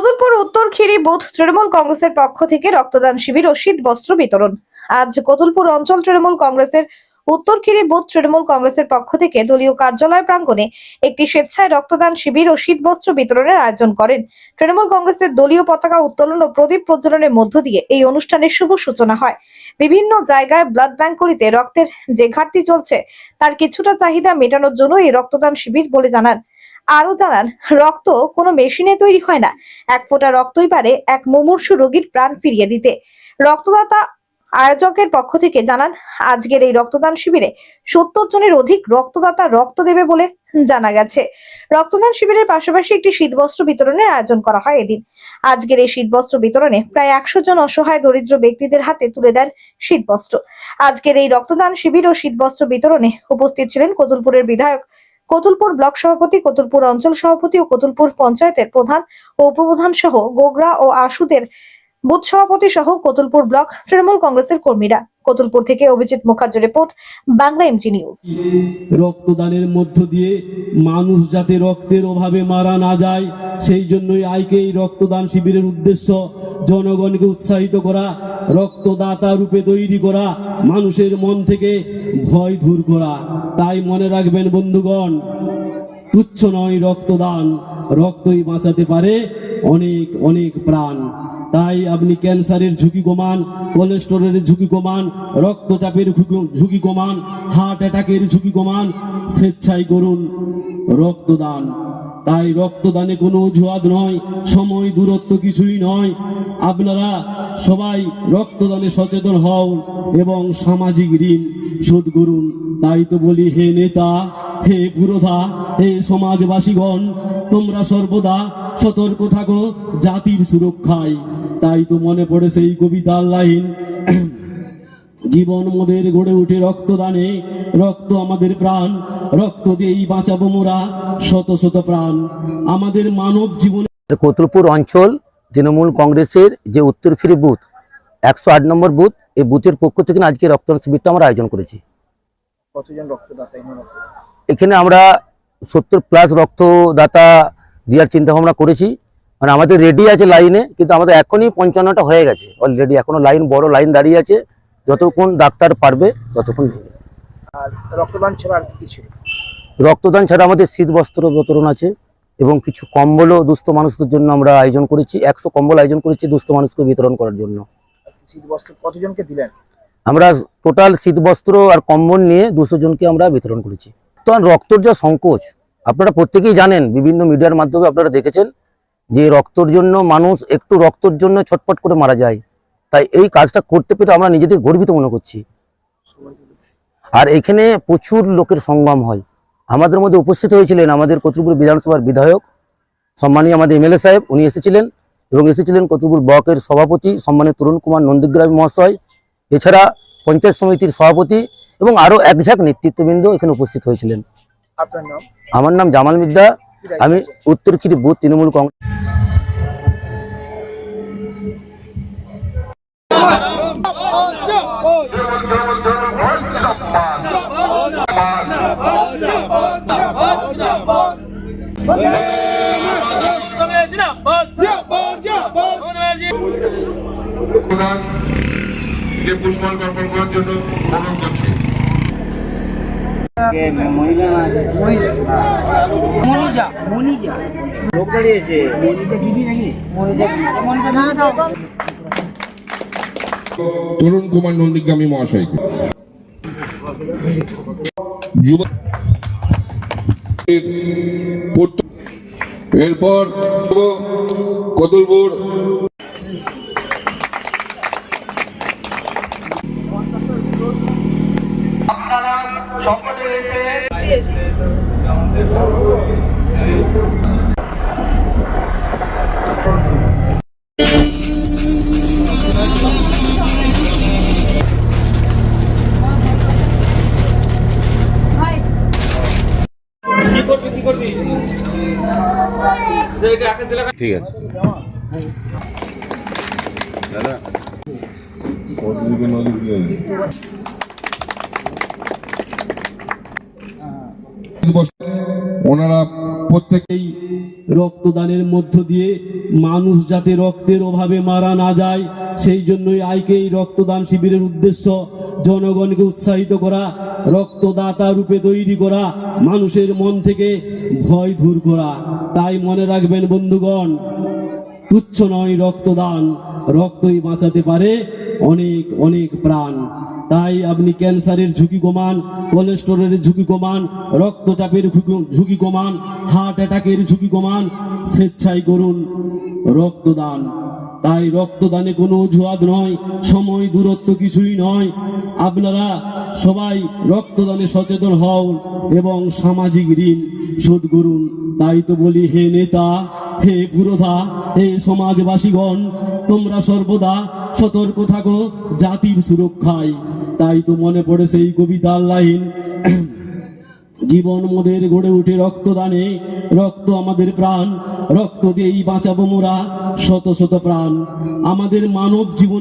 কদলপুর উত্তর খিরি বুথ তৃণমূল কংগ্রেসের পক্ষ থেকে রক্তদান শিবির ও শীত বস্ত্র বিতরণ। আজ কদলপুর অঞ্চল তৃণমূল কংগ্রেসের, উত্তর খিরি বুথ তৃণমূল কংগ্রেসের পক্ষ থেকে দলীয় কার্যালয় প্রাঙ্গণে একটি স্বেচ্ছায় রক্তদান শিবির ও শীত বস্ত্র বিতরণের আয়োজন করেন। তৃণমূল কংগ্রেসের দলীয় পতাকা উত্তোলন ও প্রদীপ প্রজ্বলনের মধ্য দিয়ে এই অনুষ্ঠানের শুভ সূচনা হয়। বিভিন্ন জায়গায় ব্লাড ব্যাংক ব্যাংকগুলিতে রক্তের যে ঘাটতি চলছে, তার কিছুটা চাহিদা মেটানোর জন্য এই রক্তদান শিবির বলে জানান আরও জানান, রক্ত কোনো মেশিনে তৈরি হয় না। এক ফোঁটা রক্তই পারে এক মুমূর্ষু রোগীর প্রাণ ফিরিয়ে দিতে। রক্তদাতা আয়োজকের পক্ষ থেকে জানান, আজকের এই রক্তদান শিবিরে সত্তর জনের অধিক রক্তদাতা রক্ত দেবে বলে জানা গেছে। রক্তদান শিবিরের পাশাপাশি একটি শীতবস্ত্র বিতরণের আয়োজন করা হয় এদিন। আজকের এই শীতবস্ত্র বিতরণে প্রায় একশো জন অসহায় দরিদ্র ব্যক্তিদের হাতে তুলে দেন শীতবস্ত্র। আজকের এই রক্তদান শিবির ও শীতবস্ত্র বিতরণে উপস্থিত ছিলেন কতুলপুরের বিধায়ক কতুলপুর ব্লক সভাপতি, কতুলপুর অঞ্চল সভাপতি ও কতুলপুর পঞ্চায়েতের প্রধান ও উপপ্রধান সহ গোগরা ও আশুদের বুথ সভাপতি সহ কতুলপুর ব্লক তৃণমূল কংগ্রেসের কর্মীরা। কতুলপুর থেকে Abhijit Mukherjee report, Bangla MG news রক্তদানের মধ্য দিয়ে মানুষ যাতে রক্তের অভাবে মারা না যায়, সেই জন্যই আইকে এই রক্তদান শিবিরের উদ্দেশ্য জনগণকে উৎসাহিত করা, রক্তদাতা রূপে তৈরি করা, মানুষের মন থেকে ভয় দূর করা। তাই মনে রাখবেন বন্ধুগণ, তুচ্ছ নয় রক্তদান, রক্তই বাঁচাতে পারে অনেক অনেক প্রাণ। তাই আপনি ক্যান্সারের ঝুঁকি কমান, কোলেস্টেরলের ঝুঁকি কমান, রক্তচাপের ঝুঁকি- কমান, হার্ট অ্যাটাকের ঝুঁকি কমান, স্বেচ্ছায় করুন রক্তদান। তাই রক্তদানে কোনো অজুহাত নয়, সময় দূরত্ব কিছুই নয়। আপনারা সবাই রক্তদানে সচেতন হন এবং সামাজিক ঋণ শোধ করুন তাই তো বলি হে নেতা, হে পুরোধা, হে সমাজবাসীগণ, তোমরা সর্বদা সতর্ক থাকো জাতির সুরক্ষায়। তাই তো মনে পড়ে সেই কবিতার লাইন, জীবন মোদের গড়ে উঠে রক্তদানে, রক্ত আমাদের প্রাণ, রক্ত দিয়েই বাঁচাবো মোরা শত শত প্রাণ। আমাদের মানব জীবনে কতুলপুর অঞ্চল তৃণমূল কংগ্রেসের যে উত্তরখিরি বুথ, একশো আট নম্বর বুথ এই বুথের পক্ষ থেকে আজকে রক্তদান শিবিরটা আমরা আয়োজন করেছি। কতজন রক্তদাতা এখানে? আমরা সত্তর প্লাস রক্তদাতা দেওয়ার চিন্তা ভাবনা করেছি। মানে আমাদের রেডি আছে লাইনে কিন্তু আমাদের এখনই পঞ্চান্নটা হয়ে গেছে অলরেডি এখনও লাইন বড় লাইন দাঁড়িয়ে আছে। যতক্ষণ ডাক্তার পারবে ততক্ষণ আর রক্তদান ছাড়া আর কি ছিল? রক্তদান ছাড়া আমাদের শীত বস্ত্র বিতরণ আছে এবং কিছু কম্বলও দুস্থ মানুষদের জন্য আমরা আয়োজন করেছি। একশো কম্বল আয়োজন করেছি দুস্থ মানুষকে বিতরণ করার জন্য। শীত কতজনকে দিলেন? আমরা টোটাল শীত বস্ত্র আর কম্বল নিয়ে দুশো জনকে আমরা বিতরণ করেছি। তো রক্তর যা সংকোচ, আপনারা প্রত্যেকেই জানেন, বিভিন্ন মিডিয়ার মাধ্যমে আপনারা দেখেছেন যে রক্তর জন্য মানুষ একটু রক্তর জন্য ছটপট করে মারা যায়। তাই এই কাজটা করতে পেরে আমরা নিজেদের গর্বিত মনে করছি। আর এখানে প্রচুর লোকের সঙ্গম হয়। আমাদের মধ্যে উপস্থিত হয়েছিলেন আমাদের কতুলপুর বিধানসভার বিধায়ক, সম্মানীয় আমাদের এমএলএ সাহেব, উনি এসেছিলেন। এবং এসেছিলেন কতুলপুর ব্লকের সভাপতি সম্মানীয় তরুণ কুমার নন্দীগ্রামী মহাশয় এছাড়া পঞ্চায়েত সমিতির সভাপতি এবং আরও এক ঝাঁক নেতৃত্ববৃন্দ এখানে উপস্থিত হয়েছিলেন। আপনার নাম? আমার নাম জামাল মিদ্দা আমি? উত্তরক্ষিরি বুথ তৃণমূল কংগ্রেস প্রধান যে পুষ্পাঞ্জলি অর্পণ করার জন্য অনুরোধ করছি। তরুণ কুমার নন্দীগ্রামী মহাশয়কে যুব পূর্ত- এরপর কদলপুর ঠিক আছে। দাদা ওনারা প্রত্যেকেই রক্তদানের মধ্য দিয়ে মানুষ যাতে রক্তের অভাবে মারা না যায়, সেই জন্যই আইকে এই রক্তদান শিবিরের উদ্দেশ্য জনগণকে উৎসাহিত করা, রক্তদাতা রূপে তৈরি করা, মানুষের মন থেকে ভয় দূর করা। তাই মনে রাখবেন বন্ধুগণ, তুচ্ছ নয় রক্তদান, রক্তই বাঁচাতে পারে অনেক অনেক প্রাণ। তাই আপনি ক্যান্সারের ঝুঁকি কমান, কোলেস্টেরলের ঝুঁকি কমান, রক্তচাপের ঝুঁকি- কমান, হার্ট অ্যাটাকের ঝুঁকি কমান, স্বেচ্ছায় করুন রক্তদান। তাই রক্তদানে কোনো অজুহাত নয়, সময় দূরত্ব কিছুই নয়। আপনারা সবাই রক্তদানে সচেতন হন এবং সামাজিক ঋণ শোধ করুন। তাই তো বলি, হে নেতা, হে পুরোধা, হে সমাজবাসীগণ, তোমরা সর্বদা সতর্ক থাকো জাতির সুরক্ষায়। তাই তো মনে পড়ে সেই কবিতার লাইন জীবন মোদের গড়ে উঠে রক্তদানে, রক্ত আমাদের প্রাণ, রক্ত দিয়েই বাঁচাবো মোরা শত শত প্রাণ। আমাদের মানব জীবন